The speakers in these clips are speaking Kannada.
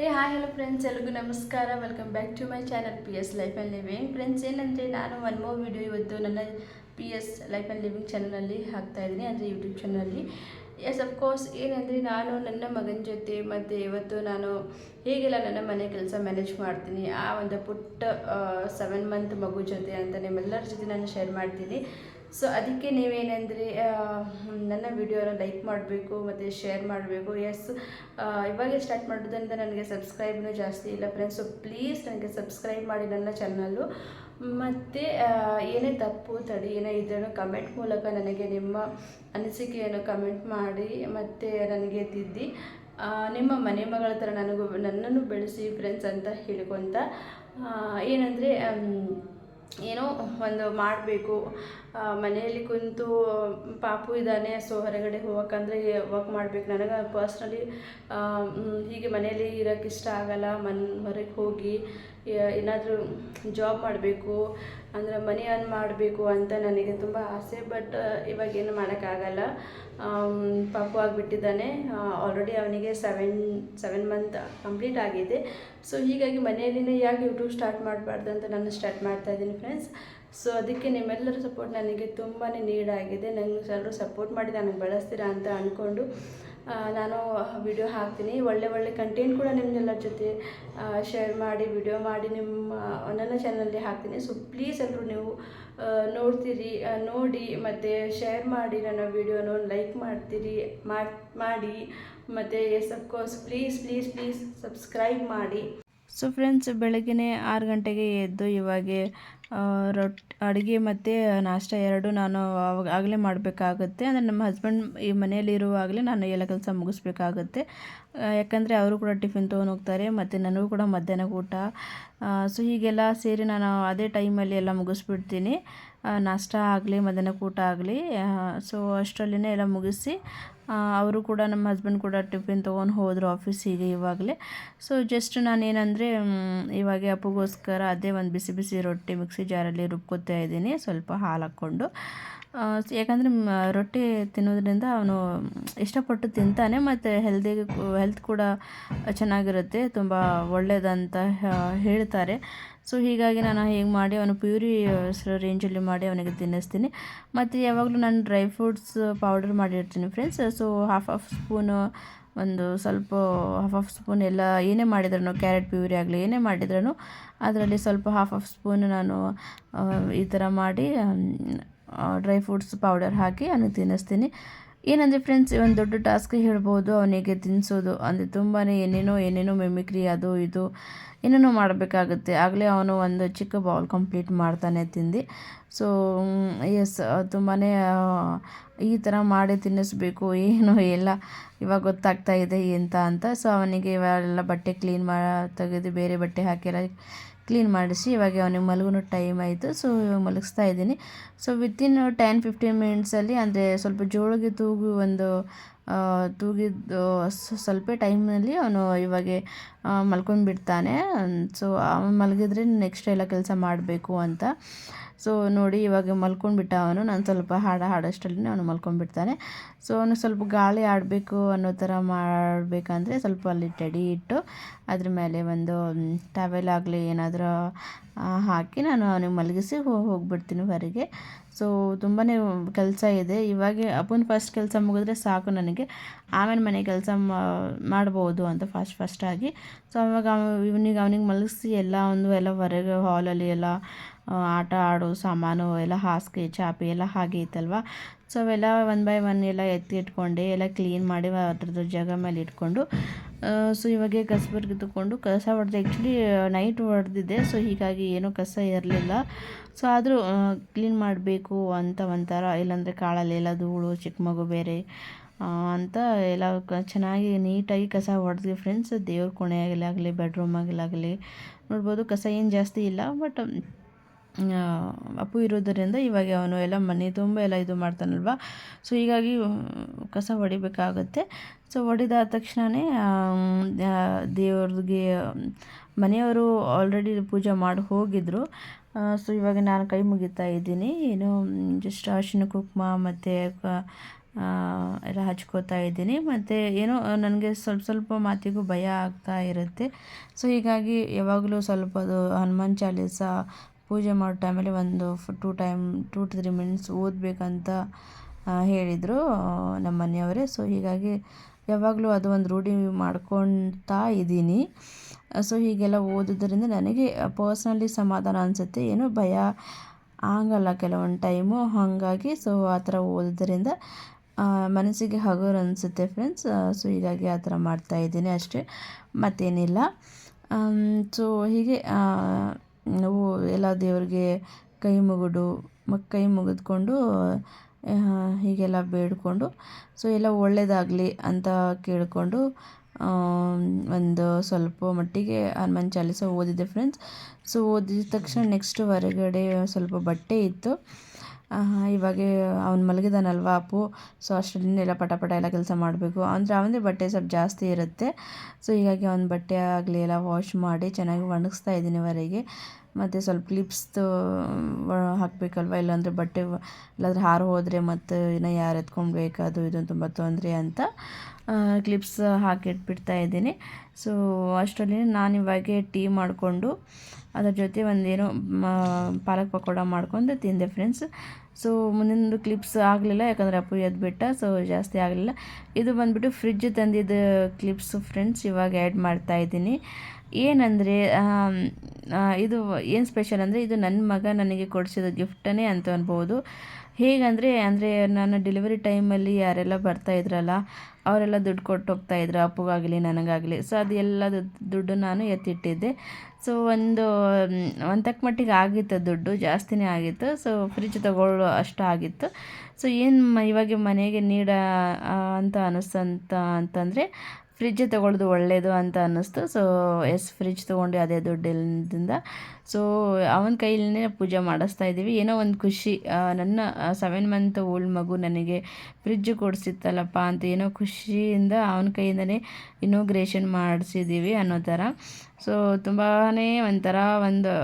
ಹೇ ಹಾಯ್ ಹಲೋ ಫ್ರೆಂಡ್ಸ್ ಎಲ್ರಿಗೂ ನಮಸ್ಕಾರ. Welcome back to my channel P S life and living friends ಏನಂದರೆ ನಾನು ಒನ್ ಮೋ ವಿಡಿಯೋ ಇವತ್ತು ನನ್ನ P S life and living ಚಾನಲಲ್ಲಿ ಹಾಕ್ತಾ ಇದ್ದೀನಿ, ಅಂದರೆ ಯೂಟ್ಯೂಬ್ ಚಾನಲಲ್ಲಿ ಎಸ್ ಅಫ್ಕೋರ್ಸ್ ಏನಂದರೆ ನಾನು ನನ್ನ ಮಗನ ಜೊತೆ ಮತ್ತು ಇವತ್ತು ನಾನು ಹೇಗೆಲ್ಲ ನನ್ನ ಮನೆ ಕೆಲಸ ಮ್ಯಾನೇಜ್ ಮಾಡ್ತೀನಿ, ಆ ಒಂದು ಪುಟ್ಟ ಸೆವೆನ್ ಮಂತ್ ಮಗು ಜೊತೆ ಅಂತ ನಿಮ್ಮೆಲ್ಲರ ಜೊತೆ ನಾನು ಶೇರ್ ಮಾಡ್ತೀನಿ. ಸೊ ಅದಕ್ಕೆ ನೀವೇನೆಂದರೆ ನನ್ನ ವಿಡಿಯೋನ ಲೈಕ್ ಮಾಡಬೇಕು, ಮತ್ತು ಶೇರ್ ಮಾಡಬೇಕು? ಎಸ್ ಇವಾಗ ಸ್ಟಾರ್ಟ್ ಮಾಡೋದ್ರಿಂದ ನನಗೆ ಸಬ್ಸ್ಕ್ರೈಬ್ನೂ ಜಾಸ್ತಿ ಇಲ್ಲ ಫ್ರೆಂಡ್ಸ್ ಸೊ ಪ್ಲೀಸ್ ನನಗೆ ಸಬ್ಸ್ಕ್ರೈಬ್ ಮಾಡಿ ನನ್ನ ಚಾನಲ್ಲು ಮತ್ತು ಏನೇ ತಪ್ಪು, ತಡಿ, ಏನೇ ಇದ್ರೂ ಕಮೆಂಟ್ ಮೂಲಕ ನನಗೆ ನಿಮ್ಮ ಅನಿಸಿಕೆಯನ್ನು ಕಮೆಂಟ್ ಮಾಡಿ, ಮತ್ತು ನನಗೆ ತಿದ್ದಿ. ನಿಮ್ಮ ಮನೆ ಮಗಳ ಥರ ನನಗೂ, ನನ್ನನ್ನು ಬೆಳೆಸಿ ಫ್ರೆಂಡ್ಸ್ ಅಂತ ಹೇಳ್ಕೊತ. ಏನಂದರೆ ಏನೋ ಒಂದು ಮಾಡಬೇಕು ಮನೆಯಲ್ಲಿ ಕುಂತು, ಪಾಪು ಇದ್ದಾನೆ, ಸೊ ಹೊರಗಡೆ ಹೋಗೋಕ್ಕಂದ್ರೆ ವರ್ಕ್ ಮಾಡ್ಬೇಕು. ನನಗೆ ಪರ್ಸ್ನಲಿ ಹೀಗೆ ಮನೆಯಲ್ಲಿ ಇರೋಕ್ಕೆ ಇಷ್ಟ ಆಗಲ್ಲ. ಮನ್, ಹೊರಗೆ ಹೋಗಿ ಏನಾದರೂ ಜಾಬ್ ಮಾಡಬೇಕು, ಅಂದರೆ ಮನಿ ಅರ್ನ್ ಮಾಡಬೇಕು ಅಂತ ನನಗೆ ತುಂಬ ಆಸೆ ಬಟ್ ಇವಾಗ ಏನು ಮಾಡೋಕ್ಕಾಗಲ್ಲ ಪಾಪು ಆಗಿಬಿಟ್ಟಿದ್ದಾನೆ. ಆಲ್ರೆಡಿ ಅವನಿಗೆ ಸೆವೆನ್ ಸೆವೆನ್ ಮಂತ್ ಕಂಪ್ಲೀಟ್ ಆಗಿದೆ. ಸೊ ಹೀಗಾಗಿ ಮನೆಯಲ್ಲಿನೇ ಯಾಕೆ ಯೂಟ್ಯೂಬ್ ಸ್ಟಾರ್ಟ್ ಮಾಡಬಾರ್ದು ಅಂತ ನಾನು ಸ್ಟಾರ್ಟ್ ಮಾಡ್ತಾ ಇದ್ದೀನಿ ಫ್ರೆಂಡ್ಸ್ ಸೊ ಅದಕ್ಕೆ ನಿಮ್ಮೆಲ್ಲರ ಸಪೋರ್ಟ್ ನನಗೆ ತುಂಬಾ ನೀಡ್ ಆಗಿದೆ ನನಗೆ ಎಲ್ಲರೂ ಸಪೋರ್ಟ್ ಮಾಡಿ ನನಗೆ ಬಳಸ್ತೀರಾ ಅಂತ ಅಂದ್ಕೊಂಡು ನಾನು ವಿಡಿಯೋ ಹಾಕ್ತೀನಿ. ಒಳ್ಳೆ ಒಳ್ಳೆ ಕಂಟೆಂಟ್ ಕೂಡ ನಿಮ್ಮೆಲ್ಲರ ಜೊತೆ ಶೇರ್ ಮಾಡಿ ವಿಡಿಯೋ ಮಾಡಿ ನಿಮ್ಮ ನನ್ನ ಚಾನಲಲ್ಲಿ ಹಾಕ್ತೀನಿ. ಸೊ ಪ್ಲೀಸ್ ಎಲ್ಲರೂ ನೀವು ನೋಡ್ತೀರಿ ನೋಡಿ, ಮತ್ತು ಶೇರ್ ಮಾಡಿ ನನ್ನ ವಿಡಿಯೋನ ಲೈಕ್ ಮಾಡ್ತೀರಿ, ಮಾಡ್- ಮಾಡಿ, ಮತ್ತು yes of course please please please subscribe ಮಾಡಿ. ಸೊ ಫ್ರೆಂಡ್ಸ್ ಬೆಳಗ್ಗೆ ಆರು ಗಂಟೆಗೆ ಎದ್ದು ಇವಾಗ ರೊಟ್ಟಿ ಅಡುಗೆ ಮತ್ತು ನಾಷ್ಟ ಎರಡು ನಾನು ಅವಾಗ, ಆಗಲೇ ಮಾಡಬೇಕಾಗುತ್ತೆ. ಅಂದರೆ ನಮ್ಮ ಹಸ್ಬೆಂಡ್ ಈ ಮನೆಯಲ್ಲಿ ಇರುವಾಗಲೇ ನಾನು ಎಲ್ಲ ಕೆಲಸ ಮುಗಿಸ್ಬೇಕಾಗುತ್ತೆ. ಯಾಕಂದರೆ ಅವರು ಕೂಡ ಟಿಫಿನ್ ತೊಗೊಂಡು ಹೋಗ್ತಾರೆ, ಮತ್ತು ನನಗೂ ಕೂಡ ಮಧ್ಯಾಹ್ನ ಊಟ. ಸೊ ಹೀಗೆಲ್ಲ ಸೇರಿ ನಾನು ಅದೇ ಟೈಮಲ್ಲಿ ಎಲ್ಲ ಮುಗಿಸ್ಬಿಡ್ತೀನಿ. ನಾಷ್ಟ ಆಗಲಿ ಮಧ್ಯಾಹ್ನ ಊಟ ಆಗಲಿ. ಸೊ ಅಷ್ಟರಲ್ಲೇ ಎಲ್ಲ ಮುಗಿಸಿ ಅವರು ಕೂಡ ನಮ್ಮ ಹಸ್ಬೆಂಡ್ ಕೂಡ ಟಿಫಿನ್ ತೊಗೊಂಡು ಹೋದರು ಆಫೀಸಿಗೆ ಇವಾಗಲೇ. ಸೊ ಜಸ್ಟ್ ನಾನೇನಂದರೆ ಇವಾಗ ಅಪ್ಪಗೋಸ್ಕರ ಅದೇ ಒಂದು ಬಿಸಿ ಬಿಸಿ ರೊಟ್ಟಿ ಮಿಕ್ಸಿ ಜಾರಲ್ಲಿ ರುಬ್ಕೋತಾ ಇದ್ದೀನಿ. ಸ್ವಲ್ಪ ಹಾಲು ಹಾಕ್ಕೊಂಡು. ಯಾಕಂದರೆ ರೊಟ್ಟಿ ತಿನ್ನೋದ್ರಿಂದ ಅವನು ಇಷ್ಟಪಟ್ಟು ತಿಂತಾನೆ, ಮತ್ತು ಹೆಲ್ದಿಗೆ ಹೆಲ್ತ್ ಕೂಡ ಚೆನ್ನಾಗಿರುತ್ತೆ, ತುಂಬ ಒಳ್ಳೆಯದಂತ ಹೇಳ್ತಾರೆ. ಸೊ ಹೀಗಾಗಿ ನಾನು ಹೇಗೆ ಮಾಡಿ ಅವನು ಪ್ಯೂರಿ ರೇಂಜಲ್ಲಿ ಮಾಡಿ ಅವನಿಗೆ ತಿನ್ನಿಸ್ತೀನಿ. ಮತ್ತು ಯಾವಾಗಲೂ ನಾನು ಡ್ರೈ ಫ್ರೂಟ್ಸ್ ಪೌಡರ್ ಮಾಡಿರ್ತೀನಿ friends so half half spoon ಒಂದು ಸ್ವಲ್ಪ ಹಾಫ್ ಆಫ್ ಸ್ಪೂನ್ ಎಲ್ಲ ಏನೇ ಮಾಡಿದ್ರೂ ಕ್ಯಾರೆಟ್ ಪ್ಯೂರಿ ಆಗಲಿ ಏನೇ ಮಾಡಿದ್ರೂ ಅದರಲ್ಲಿ ಸ್ವಲ್ಪ ಹಾಫ್ ಆಫ್ ಸ್ಪೂನ್ ನಾನು ಈ ಥರ ಮಾಡಿ ಡ್ರೈ ಫ್ರೂಟ್ಸ್ ಪೌಡರ್ ಹಾಕಿ ಅದನ್ನು ತಿನ್ನಿಸ್ತೀನಿ. ಏನಂದರೆ ಫ್ರೆಂಡ್ಸ್ ಒಂದು ದೊಡ್ಡ ಟಾಸ್ಕ್ ಹೇಳ್ಬೋದು, ಅವನಿಗೆ ತಿನ್ನಿಸೋದು ಅಂದರೆ ತುಂಬಾ ಏನೇನೋ ಏನೇನೋ ಮೆಮಿಕ್ರಿ ಅದು ಇದು, ಏನೇನೋ ಮಾಡಬೇಕಾಗುತ್ತೆ. ಆಗಲೇ ಅವನು ಒಂದು ಚಿಕ್ಕ ಬೌಲ್ ಕಂಪ್ಲೀಟ್ ಮಾಡ್ತಾನೆ ತಿಂದು. ಸೊ ಎಸ್ ತುಂಬಾ ಈ ಥರ ಮಾಡಿ ತಿನ್ನಿಸ್ಬೇಕು. ಏನು ಎಲ್ಲ ಇವಾಗ ಗೊತ್ತಾಗ್ತಾ ಇದೆ ಎಂತ ಅಂತ. ಸೊ ಅವನಿಗೆ ಇವಾಗೆಲ್ಲ ಬಟ್ಟೆ ಕ್ಲೀನ್ ಮಾ, ತೆಗೆದು ಬೇರೆ ಬಟ್ಟೆ ಹಾಕಿಲ್ಲ ಕ್ಲೀನ್ ಮಾಡಿಸಿ ಇವಾಗ ಅವನಿಗೆ ಮಲಗೋ ಟೈಮ್ ಆಯಿತು. ಸೊ ಇವಾಗ ಮಲಗಿಸ್ತಾ ಇದ್ದೀನಿ. ಸೊ ವಿತಿನ್ ಟೆನ್ ಫಿಫ್ಟೀನ್ ಮಿನಿಟ್ಸಲ್ಲಿ ಅಂದರೆ ಸ್ವಲ್ಪ ಜೋಳಿಗೆ ತೂಗು ಒಂದು ತೂಗಿದ್ದು ಸ್ವಲ್ಪ ಟೈಮ್ನಲ್ಲಿ ಅವನು ಇವಾಗ ಮಲ್ಕೊಂಡು ಬಿಡ್ತಾನೆ ಸೊ ಅವನು ಮಲಗಿದ್ರೆ ನೆಕ್ಸ್ಟ್ ಎಲ್ಲ ಕೆಲಸ ಮಾಡಬೇಕು ಅಂತ. ಸೊ ನೋಡಿ, ಇವಾಗ ಮಲ್ಕೊಂಡ್ಬಿಟ್ಟ ಅವನು. ನಾನು ಸ್ವಲ್ಪ ಹಾಡು ಹಾಡೋಷ್ಟರಲ್ಲಿ ಅವನು ಮಲ್ಕೊಂಡ್ಬಿಡ್ತಾನೆ. ಸೊ ಅವನು ಸ್ವಲ್ಪ ಗಾಳಿ ಆಡಬೇಕು ಅನ್ನೋ ಥರ ಮಾಡಬೇಕಂದ್ರೆ ಸ್ವಲ್ಪ ಅಲ್ಲಿ ಟೆಡಿ ಇಟ್ಟು ಅದ್ರ ಮೇಲೆ ಒಂದು ಟವೆಲ್ ಆಗಲಿ ಏನಾದರೂ ಹಾಕಿ ನಾನು ಅವನಿಗೆ ಮಲಗಿಸಿ ಹೋಗಿಬಿಡ್ತೀನಿ ಹೊರಗೆ. ಸೊ ತುಂಬಾ ಕೆಲಸ ಇದೆ. ಇವಾಗ ಅಪ್ಪನ ಫಸ್ಟ್ ಕೆಲಸ ಮುಗಿದ್ರೆ ಸಾಕು ನನಗೆ. ಆಮೇಲೆ ಮನೆ ಕೆಲಸ ಮಾಡ್ಬೋದು ಅಂತ ಫಸ್ಟ್ ಫಸ್ಟಾಗಿ ಸೊ ಅವಾಗ ಇವನಿಗೆ, ಅವನಿಗೆ ಮಲಗಿಸಿ ಎಲ್ಲ ಒಂದು, ಎಲ್ಲ ಹೊರಗೆ ಹಾಲಲ್ಲಿ ಎಲ್ಲ ಆಟ ಆಡೋ, ಸಾಮಾನು ಎಲ್ಲ ಹಾಸಿಗೆ, ಚಾಪೆ ಎಲ್ಲ ಹಾಗೆ ಇತ್ತಲ್ವ? ಸೊ ಅವೆಲ್ಲ ಒನ್ ಬೈ ಒನ್ ಎಲ್ಲ ಎತ್ತಿ ಇಟ್ಕೊಂಡೆ, ಎಲ್ಲ ಕ್ಲೀನ್ ಮಾಡಿ ಅದ್ರದ್ದು ಜಾಗ ಮೇಲೆ ಇಟ್ಕೊಂಡು ಸೊ ಇವಾಗ ಕಸ ತಗೊಂಡು ಕಸ ಹೊಡೆದು ಆ್ಯಕ್ಚುಲಿ ನೈಟ್ ಹೊಡೆದಿದ್ದೆ ಸೊ ಹೀಗಾಗಿ ಏನೂ ಕಸ ಇರಲಿಲ್ಲ ಸೊ ಆದರೂ ಕ್ಲೀನ್ ಮಾಡಬೇಕು ಅಂತ ಒಂಥರ, ಇಲ್ಲಾಂದರೆ ಕಾಳಲ್ಲಿ ಎಲ್ಲ ಧೂಳು, ಚಿಕ್ಕ ಮಗು ಬೇರೆ ಅಂತ ಎಲ್ಲ ಚೆನ್ನಾಗಿ ನೀಟಾಗಿ ಕಸ ಹೊಡೆದ್ವಿ ಫ್ರೆಂಡ್ಸ್ ದೇವ್ರ ಕೋಣೆಯಾಗಲಾಗಲಿ ಬೆಡ್ರೂಮಾಗಲಾಗಲಿ ನೋಡ್ಬೋದು ಕಸ ಏನು ಜಾಸ್ತಿ ಇಲ್ಲ ಬಟ್ ಅಪ್ಪು ಇರೋದರಿಂದ ಇವಾಗ ಅವನು ಎಲ್ಲ ಮನೆ ತುಂಬ ಎಲ್ಲ ಇದು ಮಾಡ್ತಾನಲ್ವ? ಸೊ ಹೀಗಾಗಿ ಕಸ ಹೊಡಿಬೇಕಾಗುತ್ತೆ. ಸೊ ಹೊಡೆದಾದ ತಕ್ಷಣವೇ ದೇವ್ರಿಗೆ, ಮನೆಯವರು ಆಲ್ರೆಡಿ ಪೂಜೆ ಮಾಡಿ ಹೋಗಿದ್ರು. ಸೊ ಇವಾಗ ನಾನು ಕೈ ಮುಗಿತಾ ಇದ್ದೀನಿ. ಏನು ಜಸ್ಟ್ ಅರಿಶಿನ ಕುಕ್ಮ ಮತ್ತು ಎಲ್ಲ ಹಚ್ಕೋತಾ ಇದ್ದೀನಿ. ಮತ್ತು ಏನೋ, ನನಗೆ ಸ್ವಲ್ಪ ಸ್ವಲ್ಪ ಮಾತಿಗೂ ಭಯ ಆಗ್ತಾ ಇರುತ್ತೆ. ಸೊ ಹೀಗಾಗಿ ಯಾವಾಗಲೂ ಸ್ವಲ್ಪ ಅದು ಹನುಮಾನ್ ಚಾಲೀಸ ಪೂಜೆ ಮಾಡೋ ಟೈಮಲ್ಲಿ ಒಂದು two time two two three minutes ಓದಬೇಕಂತ ಹೇಳಿದರು, ನಮ್ಮ ಮನೆಯವರೇ. ಸೊ ಹೀಗಾಗಿ ಯಾವಾಗಲೂ ಅದು ಒಂದು ರೂಢಿ ಮಾಡ್ಕೊತಾ ಇದ್ದೀನಿ. ಸೊ ಹೀಗೆಲ್ಲ ಓದೋದ್ರಿಂದ ನನಗೆ ಪರ್ಸ್ನಲಿ ಸಮಾಧಾನ ಅನಿಸುತ್ತೆ. ಏನು ಭಯ ಆಗಲ್ಲ ಕೆಲವೊಂದು ಟೈಮು ಹಾಗಾಗಿ ಸೊ ಆ ಥರ ಓದೋದ್ರಿಂದ ಮನಸ್ಸಿಗೆ ಹಗುರ ಅನಿಸುತ್ತೆ ಫ್ರೆಂಡ್ಸ್ ಸೊ ಹೀಗಾಗಿ ಆ ಥರ ಮಾಡ್ತಾಯಿದ್ದೀನಿ ಅಷ್ಟೇ. ಮತ್ತೇನಿಲ್ಲ. ಸೊ ಹೀಗೆ ನಾವು ಎಲ್ಲ ದೇವರಿಗೆ ಕೈ ಮುಗಿದು ಮ ಕೈ ಮುಗಿದ್ಕೊಂಡು ಹೀಗೆಲ್ಲ ಬೇಡಿಕೊಂಡು, ಸೊ ಎಲ್ಲ ಒಳ್ಳೆಯದಾಗಲಿ ಅಂತ ಕೇಳಿಕೊಂಡು ಒಂದು ಸ್ವಲ್ಪ ಮಟ್ಟಿಗೆ ಹನುಮಾನ್ ಚಾಲೀಸ ಓದಿದ್ದೆ ಫ್ರೆಂಡ್ಸ್ ಸೊ ಓದಿದ ತಕ್ಷಣ ನೆಕ್ಸ್ಟ್ ಹೊರಗಡೆ ಸ್ವಲ್ಪ ಬಟ್ಟೆ ಇತ್ತು. ಇವಾಗ ಅವ್ನು ಮಲಗಿದಾನಲ್ವ ಅಪ್ಪು? ಸೊ ಅಷ್ಟರಲ್ಲೆಲ್ಲ ಪಟ ಪಟ ಎಲ್ಲ ಕೆಲಸ ಮಾಡಬೇಕು. ಅಂದರೆ ಅವನದೇ ಬಟ್ಟೆ ಸ್ವಲ್ಪ ಜಾಸ್ತಿ ಇರುತ್ತೆ. ಸೊ ಹೀಗಾಗಿ ಅವ್ನ ಬಟ್ಟೆ ಆಗಲಿ ಎಲ್ಲ ವಾಶ್ ಮಾಡಿ ಚೆನ್ನಾಗಿ ಒಣಗಿಸ್ತಾ ಇದ್ದೀನಿ ಮತ್ತು ಸ್ವಲ್ಪ ಕ್ಲಿಪ್ಸ್ದು ಹಾಕಬೇಕಲ್ವ? ಇಲ್ಲಾಂದರೆ ಬಟ್ಟೆ ಇಲ್ಲಾದ್ರೆ ಹಾರು ಹೋದರೆ ಮತ್ತು ಇನ್ನು ಯಾರು ಎತ್ಕೊಳ್ಬೇಕು ಅದು ಇದು ತುಂಬ ತೊಂದರೆ ಅಂತ ಕ್ಲಿಪ್ಸ್ ಹಾಕಿಟ್ಬಿಡ್ತಾ ಇದ್ದೀನಿ. ಸೊ ಅಷ್ಟರಲ್ಲಿ ನಾನು ಇವಾಗೆ ಟೀ ಮಾಡಿಕೊಂಡು, ಅದ್ರ ಜೊತೆ ಒಂದೇನೋ ಪಾಲಕ್ ಪಕೋಡ ಮಾಡ್ಕೊಂಡು ತಿಂದೆ ಫ್ರೆಂಡ್ಸ್ ಸೊ ಮುಂದಿನದು ಕ್ಲಿಪ್ಸ್ ಆಗಲಿಲ್ಲ, ಯಾಕಂದರೆ ಅಪ್ಪು ಎದ್ಬಿಟ್ಟ ಸೊ ಜಾಸ್ತಿ ಆಗಲಿಲ್ಲ. ಇದು ಬಂದುಬಿಟ್ಟು ಫ್ರಿಜ್ ತಂದಿದ್ದ ಕ್ಲಿಪ್ಸು ಫ್ರೆಂಡ್ಸ್ ಇವಾಗ ಆ್ಯಡ್ ಮಾಡ್ತಾ ಇದ್ದೀನಿ. ಏನಂದರೆ ಇದು ಏನು ಸ್ಪೆಷಲ್ ಅಂದರೆ ಇದು ನನ್ನ ಮಗ ನನಗೆ ಕೊಡಿಸಿದ ಗಿಫ್ಟನೇ ಅಂತ ಅನ್ಬೋದು. ಹೇಗಂದರೆ, ಅಂದರೆ ನಾನು ಡೆಲಿವರಿ ಟೈಮಲ್ಲಿ ಯಾರೆಲ್ಲ ಬರ್ತಾ ಇದ್ರಲ್ಲ, ಅವರೆಲ್ಲ ದುಡ್ಡು ಕೊಟ್ಟು ಹೋಗ್ತಾಯಿದ್ರು ಅಪ್ಪಗಾಗಲಿ, ನನಗಾಗಲಿ. ಸೊ ಅದೆಲ್ಲ ದುಡ್ಡು ನಾನು ಎತ್ತಿಟ್ಟಿದ್ದೆ. ಸೊ ಒಂದು ಒಂದು ತಕ್ಕ ಮಟ್ಟಿಗೆ ಆಗಿತ್ತು ದುಡ್ಡು, ಜಾಸ್ತಿನೇ ಆಗಿತ್ತು. ಸೊ ಫ್ರಿಜ್ ತಗೊಳ್ಳೋ ಅಷ್ಟು ಆಗಿತ್ತು. ಸೊ ಏನು ಇವಾಗ ಮನೆಗೆ ನೀಡ ಅಂತ ಅನಿಸ್ತಂತ ಅಂತಂದರೆ ಫ್ರಿಜ್ ತೊಗೊಳ್ಳೋದು ಒಳ್ಳೆಯದು ಅಂತ ಅನ್ನಿಸ್ತು. ಸೊ ಎಸ್ ಫ್ರಿಜ್ ತೊಗೊಂಡು ಅದೇ ದುಡ್ಡಿಂದ ಸೊ ಅವನ ಕೈಯಲ್ಲೇ ಪೂಜೆ ಮಾಡಿಸ್ತಾ ಇದ್ದೀವಿ. ಏನೋ ಒಂದು ಖುಷಿ. ನನ್ನ ಸೆವೆನ್ ಮಂತ್ ಓಲ್ಡ್ ಮಗು ನನಗೆ ಫ್ರಿಜ್ ಕೊಡಿಸಿತ್ತಲ್ಲಪ್ಪ ಅಂತ ಏನೋ ಖುಷಿಯಿಂದ ಅವನ ಕೈಯಿಂದನೇ ಇನೋಗ್ರೇಷನ್ ಮಾಡಿಸಿದ್ದೀವಿ ಅನ್ನೋ ಥರ. ಸೊ ತುಂಬಾ ಒಂಥರ ಒಂದು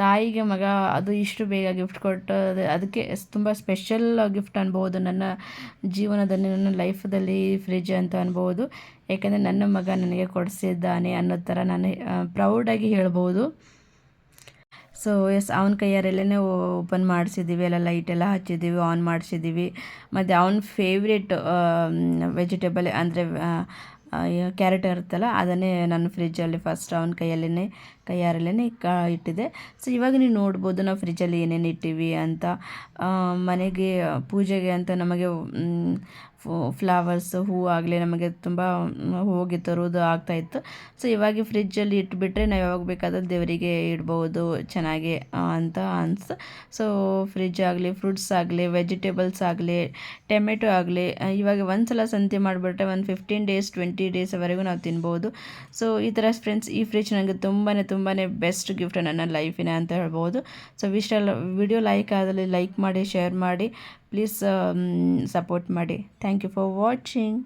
ತಾಯಿಗೆ ಮಗ ಅದು ಇಷ್ಟು ಬೇಗ ಗಿಫ್ಟ್ ಕೊಟ್ಟದು ಅದಕ್ಕೆ ತುಂಬ ಸ್ಪೆಷಲ್ ಗಿಫ್ಟ್ ಅನ್ಬೋದು ನನ್ನ ಜೀವನದಲ್ಲಿ, ನನ್ನ ಲೈಫದಲ್ಲಿ ಫ್ರಿಜ್ ಅಂತ ಅನ್ಬೋದು. ಯಾಕೆಂದರೆ ನನ್ನ ಮಗ ನನಗೆ ಕೊಡಿಸಿದ್ದಾನೆ ಅನ್ನೋ ಥರ ನಾನು ಪ್ರೌಡಾಗಿ ಹೇಳ್ಬೋದು. ಸೊ ಎಸ್ ಅವನ ಕೈಯಾರಲ್ಲೇ ಓಪನ್ ಮಾಡಿಸಿದ್ದೀವಿ, ಎಲ್ಲ ಲೈಟ್ ಎಲ್ಲ ಹಚ್ಚಿದ್ದೀವಿ ಆನ್ ಮಾಡಿಸಿದ್ದೀವಿ. ಮತ್ತು ಅವನ ಫೇವ್ರೇಟ್ ವೆಜಿಟೇಬಲ್ ಅಂದರೆ ಕ್ಯಾರೆಟ್ ಇರುತ್ತಲ್ಲ, ಅದನ್ನೇ ನಾನು ಫ್ರಿಜ್ಜಲ್ಲಿ ಫಸ್ಟ್ ಅವನ ಕೈಯಲ್ಲೇ ಕೈಯಾರಲ್ಲೇ ಕ, ಇಟ್ಟಿದ್ದೆ. ಸೊ ಇವಾಗ ನೀವು ನೋಡ್ಬೋದು, ನಾವು ಫ್ರಿಜ್ಜಲ್ಲಿ ಏನೇನು ಇಟ್ಟಿವಿ ಅಂತ. ಮನೆಗೆ, ಪೂಜೆಗೆ ಅಂತ ನಮಗೆ ಫ್ಲವರ್ಸ್ ಹೂ ಆಗಲಿ ನಮಗೆ ತುಂಬ ಹೋಗಿ ತರೋದು ಆಗ್ತಾಯಿತ್ತು ಸೊ ಇವಾಗ ಫ್ರಿಜ್ಜಲ್ಲಿ ಇಟ್ಬಿಟ್ರೆ ನಾವು ಯಾವಾಗ ಬೇಕಾದರೂ ದೇವರಿಗೆ ಇಡ್ಬೋದು, ಚೆನ್ನಾಗಿ ಅಂತ ಅನ್ಸ್. ಸೊ ಫ್ರಿಜ್ ಆಗಲಿ ಫ್ರೂಟ್ಸ್ ಆಗಲಿ ವೆಜಿಟೇಬಲ್ಸ್ ಆಗಲಿ ಟೊಮೆಟೊ ಆಗಲಿ ಇವಾಗ ಒಂದು ಸಲ ಸಂತೆ ಮಾಡಿಬಿಟ್ರೆ ಒಂದು ಫಿಫ್ಟೀನ್ ಡೇಸ್ ಟ್ವೆಂಟಿ ಡೇಸ್ವರೆಗೂ ನಾವು ತಿನ್ಬೋದು. ಸೊ ಈ ಥರ ಫ್ರೆಂಡ್ಸ್ ಈ ಫ್ರಿಜ್ ನನಗೆ ತುಂಬಾ ತುಂಬಾ ಬೆಸ್ಟ್ ಗಿಫ್ಟ್ ನನ್ನ ಲೈಫಿನ ಅಂತ ಹೇಳ್ಬೋದು. ಸೊ ವಿಶಲ್ ವಿಡಿಯೋ ಲೈಕ್ ಆದಲ್ಲಿ ಲೈಕ್ ಮಾಡಿ ಶೇರ್ ಮಾಡಿ. ಪ್ಲೀಸ್ ಸಪೋರ್ಟ್ ಮಾಡಿ ಥ್ಯಾಂಕ್ ಯು ಫಾರ್ ವಾಚಿಂಗ್